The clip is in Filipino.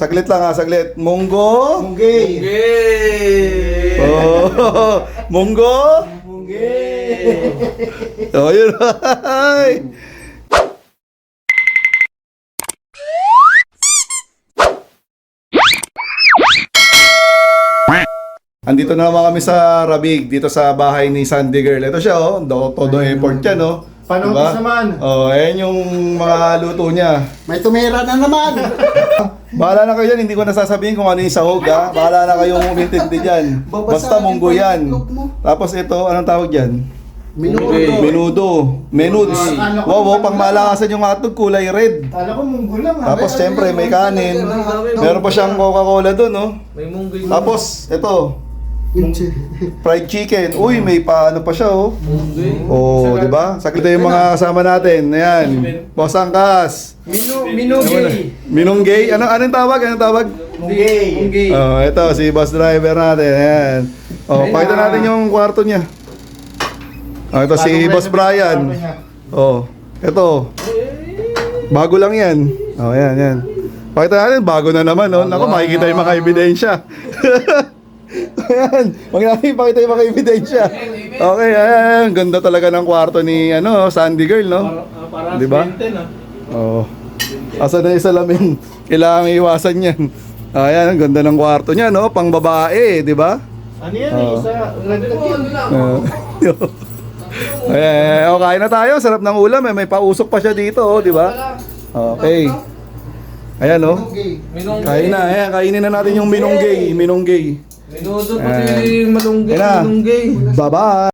Saglit lang ha, saglit. Munggo. Munggay. Yay! Oh, munggo. Munggay. Oh, yun. Ay. Andito na naman kami sa Rabig, dito sa bahay ni Sandy Girl. Ito siya, oh. Do, todo effort yan, oh. Paano Diba? naman? Oh, ayan yung mga luto niya. May tumira na naman. Bahala na kayo dyan, hindi ko nasasabihin kung ano yung sahog, ha? Bahala na kayong umintindi dyan. Basta munggo yan. Tapos ito, anong tawag dyan? Menudo. Akala ko Wow, wow, pang malakasan yung hotdog, kulay red. Kala ko munggo lang. Tapos syempre may kanin. Meron pa siyang Coca-Cola doon, no? May munggay. Tapos, ito, Munggay. fried chicken. Uy, may paano pa siya, oh. Munggay. Oh, di ba? Sakit yung mga kasama natin. Ayan. Boss Angkas. Minu, minugay. Minunggay. Ano anong tawag? Anong tawag? Munggay. Oh, ito si bus driver natin. Ayan. Oh, pakita na. natin yung kwarto niya. Oh, ito si Boss Brian. yung. Oh, ito. Bago lang yan. Oh, yan, yan. Pakita natin, bago na naman, no? Naku, makikita yung mga ebidensya. ayan, huwag natin ipakita yung mga ebidensya. Okay, ayan. Ganda talaga ng kwarto ni, ano, Sandy Girl, no? Para Di ba? Oo. Asa na yung salamin? Kailangan iwasan yan. Ayan, ang ganda ng kwarto niya, no? Pang babae, di ba? Ano yan Oo. eh? Isa. Uh, Ayan, oh, kain na tayo. Sarap ng ulam, eh. May pausok pa siya dito, oh, di ba? Okay. Ayan, oh. Kain na, ayan, kainin na natin yung minunggay, minunggay. Minudo pati malunggay. Minunggay. Bye-bye!